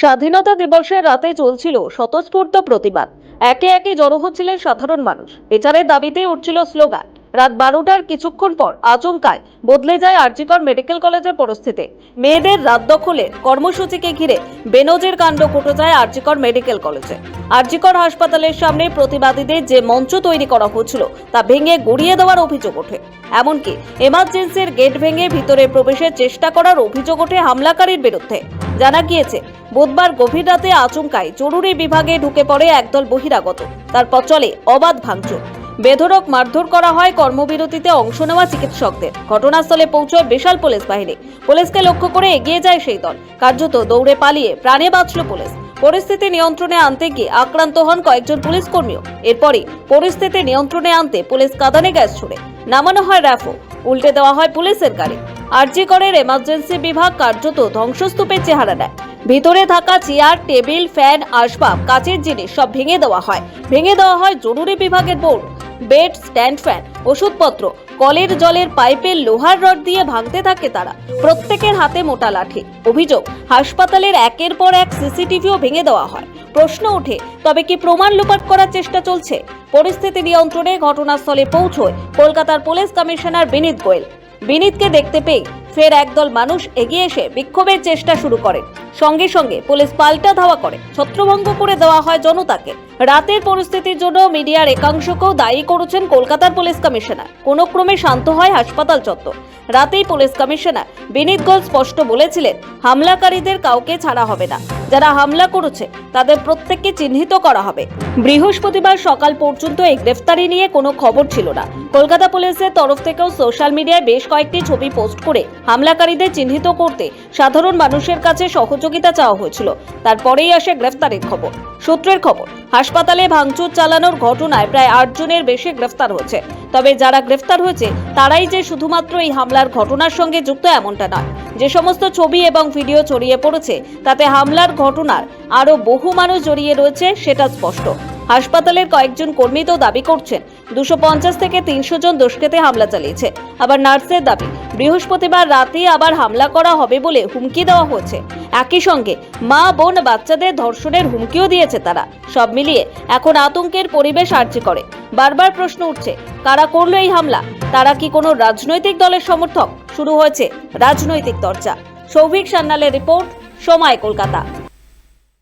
স্বাধীনতা দিবসের রাতে চলছিল স্বতঃস্ফূর্ত প্রতিবাদ। একে একে জড়ো হচ্ছিলেন সাধারণ মানুষ। বিচারের দাবিতে উঠছিল স্লোগান, রাত বারোটার কিছুক্ষণ পর আচমকায় বদলে যায় আরজিকর মেডিকেল কলেজের পরিস্থিতি। মেয়েদের রাত দখলের কর্মসূচিকে ঘিরে বেনজের কাণ্ড ঘটে যায় আরজিকর মেডিকেল কলেজে। আরজিকর হাসপাতালের সামনে প্রতিবাদীদের যে মঞ্চ তৈরি করা হয়েছিল তা ভেঙে গড়িয়ে দেওয়ার অভিযোগ ওঠে। এমনকি এমার্জেন্সির গেট ভেঙে ভিতরে প্রবেশের চেষ্টা করার অভিযোগ ওঠে হামলাকারীর বিরুদ্ধে। জানা গিয়েছে, বুধবার গভীর রাতে আচমকায় জরুরি বিভাগে ঢুকে পড়ে একদল বহিরাগত। তারপর চলে অবাধ ভাঙচুর। বেধড়ক মারধর করা হয় কর্মবিরতিতে অংশ নেওয়া চিকিৎসকদের। ঘটনাস্থলে পৌঁছয় বিশাল পুলিশ বাহিনী। পুলিশকে লক্ষ্য করে এগিয়ে যায় সেই দল। কার্যত দৌড়ে পালিয়ে প্রাণে বাঁচল পুলিশ। পরিস্থিতি নিয়ন্ত্রণে আনতে গিয়ে আক্রান্ত হন কয়েকজন পুলিশ কর্মীও। এরপরই পরিস্থিতি নিয়ন্ত্রণে আনতে পুলিশ কাঁদানে গ্যাস ছুড়ে। নামানো হয় র্যাফো উল্টে দেওয়া হয় পুলিশের গাড়ি। আরজিকরের এমার্জেন্সি বিভাগ কার্যত ধ্বংসস্তূপের চেহারা নেয়। ভিতরে থাকা চেয়ার, টেবিল, ফ্যান, আসবাব, কাচের জিনিস সব ভেঙে দেওয়া হয়। ভেঙে দেওয়া হয় জরুরি বিভাগের বোর্ড। বেড, স্ট্যান্ড ফ্যান, ওষুধপত্র, কলের জলের পাইপের লোহার রড দিয়ে ভাঙতে থাকে তারা। প্রত্যেকের হাতে মোটা লাঠি। অভিযোগ, হাসপাতালের একের পর এক সিসিটিভিও ভেঙে দেওয়া হয়। প্রশ্ন ওঠে, তবে কি প্রমাণ লুপাট করার চেষ্টা চলছে? পরিস্থিতি নিয়ন্ত্রণে ঘটনাস্থলে পৌঁছয় কলকাতার পুলিশ কমিশনার বিনীত গোয়েল। বিনীতকে দেখতে পেয়ে ফের একদল মানুষ এগিয়ে এসে বিক্ষোভের চেষ্টা শুরু করে। সঙ্গে সঙ্গে পুলিশ পাল্টা ধাওয়া করে। ছত্রভঙ্গ করে দেওয়া হয় জনতাকে। রাতের পরিস্থিতির জন্য মিডিয়ার একাংশকেও দায়ী করেছেন কলকাতার পুলিশ কমিশনার। কোনো ক্রমে শান্ত হয় হাসপাতাল চত্বর। রাতেই পুলিশ কমিশনার বিনীত গোল স্পষ্ট বলেছিলেন, হামলাকারীদের কাউকে ছাড়া হবে না। যারা হামলা করেছে, তাদের প্রত্যেককে চিহ্নিত করা হবে। বৃহস্পতিবার সকাল পর্যন্ত এই গ্রেফতারি নিয়ে কোনো খবর ছিল না। কলকাতা পুলিশের তরফ থেকেও সোশ্যাল মিডিয়ায় বেশ কয়েকটি ছবি পোস্ট করে হামলাকারীদের চিহ্নিত করতে সাধারণ মানুষের কাছে সহযোগিতা চাওয়া হয়েছিল। তারপরেই আসে গ্রেফতারের খবর। সূত্রের খবর, হাসপাতালে ভাঙচুর চালানোর ঘটনায় প্রায় আট জনের বেশি গ্রেফতার হয়েছে। তবে যারা গ্রেফতার হয়েছে, তারাই যে শুধুমাত্র এই হামলার ঘটনার সঙ্গে যুক্ত এমনটা নয়। যে সমস্ত ছবি এবং ভিডিও ছড়িয়ে পড়েছে, তাতে হামলার ঘটনার আরও বহু মানুষ জড়িয়ে রয়েছে, সেটা স্পষ্ট। হাসপাতালের কয়েকজন কর্মী তো দাবি করছেন। দুশো থেকে তিনশো জন দুষ্কৃতে হামলা চালিয়েছে। আবার নার্সের দাবি, বৃহস্পতিবার রাতে আবার হামলা করা হবে বলে হুমকি দেওয়া হয়েছে। একই সঙ্গে মা, বোন, বাচ্চাদের ধর্ষণের হুমকিও দিয়েছে তারা। সব মিলিয়ে এখন আতঙ্কের পরিবেশ আর্জি করে। বারবার প্রশ্ন উঠছে, কারা করল এই হামলা? তারা কি কোনো রাজনৈতিক দলের সমর্থক? শুরু হয়েছে রাজনৈতিক চর্চা। সৌভিক সান্যালের রিপোর্ট, সময় কলকাতা।